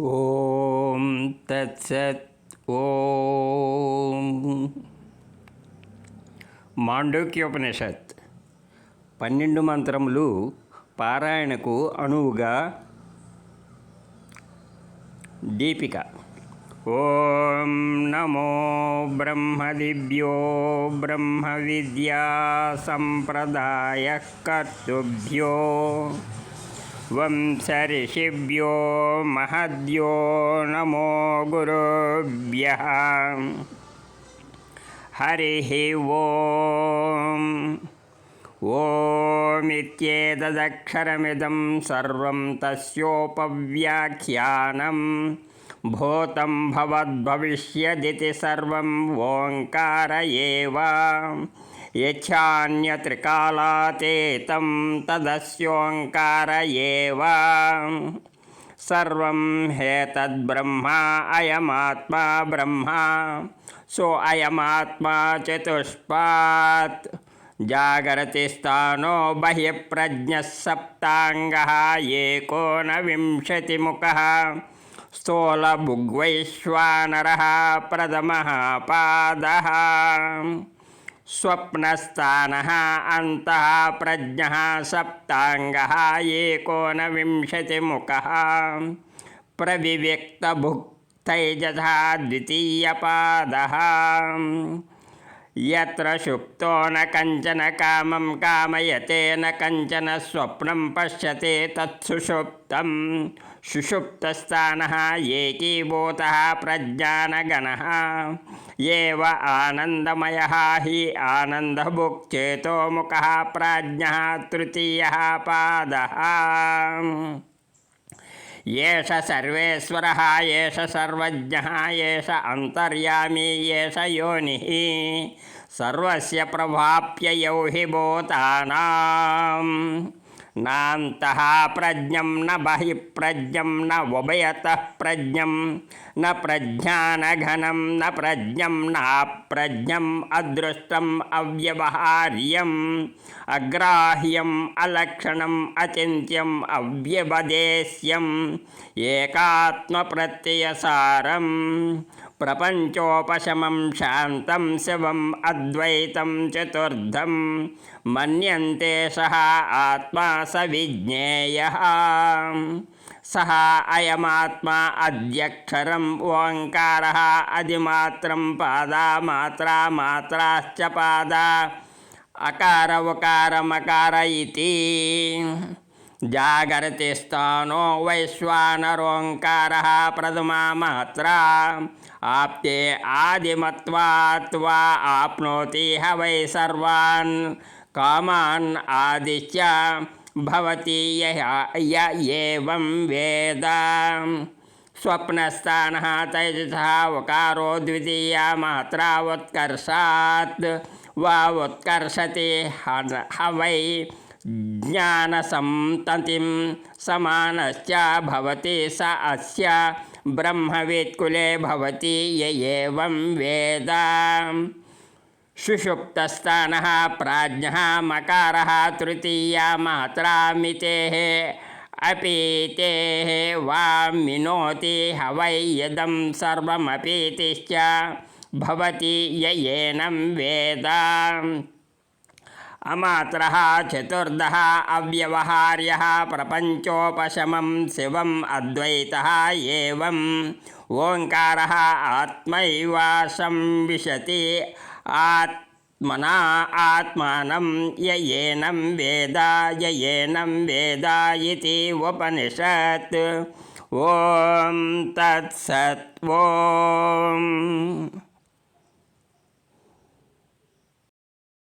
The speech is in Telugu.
ఓం తత్సత్ ఓం. మాండూక్యోపనిషత్. పన్నెండు మంత్రములు పారాయణకు అనువుగా దీపిక. ఓం నమో బ్రహ్మదిభ్యో బ్రహ్మ విద్యా సంప్రదాయ కర్తుభ్యో. వంశర్షిభ్యో మహద్యో నమో గురుభ్య హరి ఓం ఓమిత్యేతదక్షరమిదం సర్వం తస్యోపవ్యాఖ్యానం భూతం భవద్భవిష్యదితి సర్వం ఓంకార ఏవ యచ్చాన్యత్రికాలాతేతం తదస్యోంకార ఏవ సర్వం హేతద్బ్రహ్మ అయమాత్మా బ్రహ్మ సో అయమాత్మా చతుష్పాత్ జాగరతి స్థానో బహ్యప్రజ్ఞ సప్తాంగ ఏకోనవింశతిముఖ స్థూలభుగ్వైశ్వానర ప్రథమ పాద స్వప్నస్థాన అంత ప్రజ్ఞ సప్తాంగ ఏకోనవింశతిముఖ ప్రవివ్యక్తభుక్తైజథా ద్వితీయపాద యత్ర శుక్తో న కంచన కామం కామయతే న కంచన స్వప్నం పశ్యతే తత్సుషుప్తం. సుషుప్తస్థాన ఏకీభూత ప్రజ్ఞానగణ. ఏవ ఆనందమయ హి ఆనందభుక్చేతోముఖ ప్రాజ్ఞ తృతీయ పాద. ఏష సర్వేశ్వర ఏష సర్వజ్ఞ ఏష అంతర్యామి ఏష యోని. సర్వస్య ప్రభాప్యయౌ హి భూతానాం నాంత ప్రజ్ఞం న బహి ప్రజ్ఞం న ఉభయత ప్రజ్ఞం న ప్రజ్ఞానఘనం న ప్రజ్ఞం నాప్రజ్ఞం అదృష్టం అవ్యవహార్యం అగ్రాహ్యం అలక్షణం అచింత్యం అవ్యవదేశ్యం ఏకాత్మప్రత్యయసారం प्रपञ्चोपशमं शान्तं शिवम् अद्वैतं चतुर्धं। मन्यन्ते सः आत्मा स विज्ञेयः सः अयमात्मा अध्यक्षरम् ओङ्कारः अधिमात्रं पादा मात्रा मात्राश्च पादा। अकार उकारमकार इति। जागर्ति स्थानो वैश्वानरोऽङ्कारः प्रदमा महत्रा आप्ते आदिमत्वात्वा आप्नोति ह वै सर्वान्। कामान् आदिश्च भवति य एवं वेद। स्वप्नस्थानः तैजसावकारो द्वितीया मात्रा उत्कर्षात् वा उत्कर्षति ह वै ज्ञानसन्ततिं समानश्च भवति स अस्य ब्रह्मवेत्कुले भवति य वेद। तृतीया मात्रामितेः मिते वामिनोति हवै यदं सर्वीति भवति अमात्रः चतुर्दः अव्यवहार्यः प्रपञ्चोपशमं शिवम् अद्वैतः एवम्। ओङ्कारः आत्मैव संविशति आत्मना आत्मानं य एनं वेद य एनं वेद इति उपनिषत्। ॐ तत्सत्। ॐ।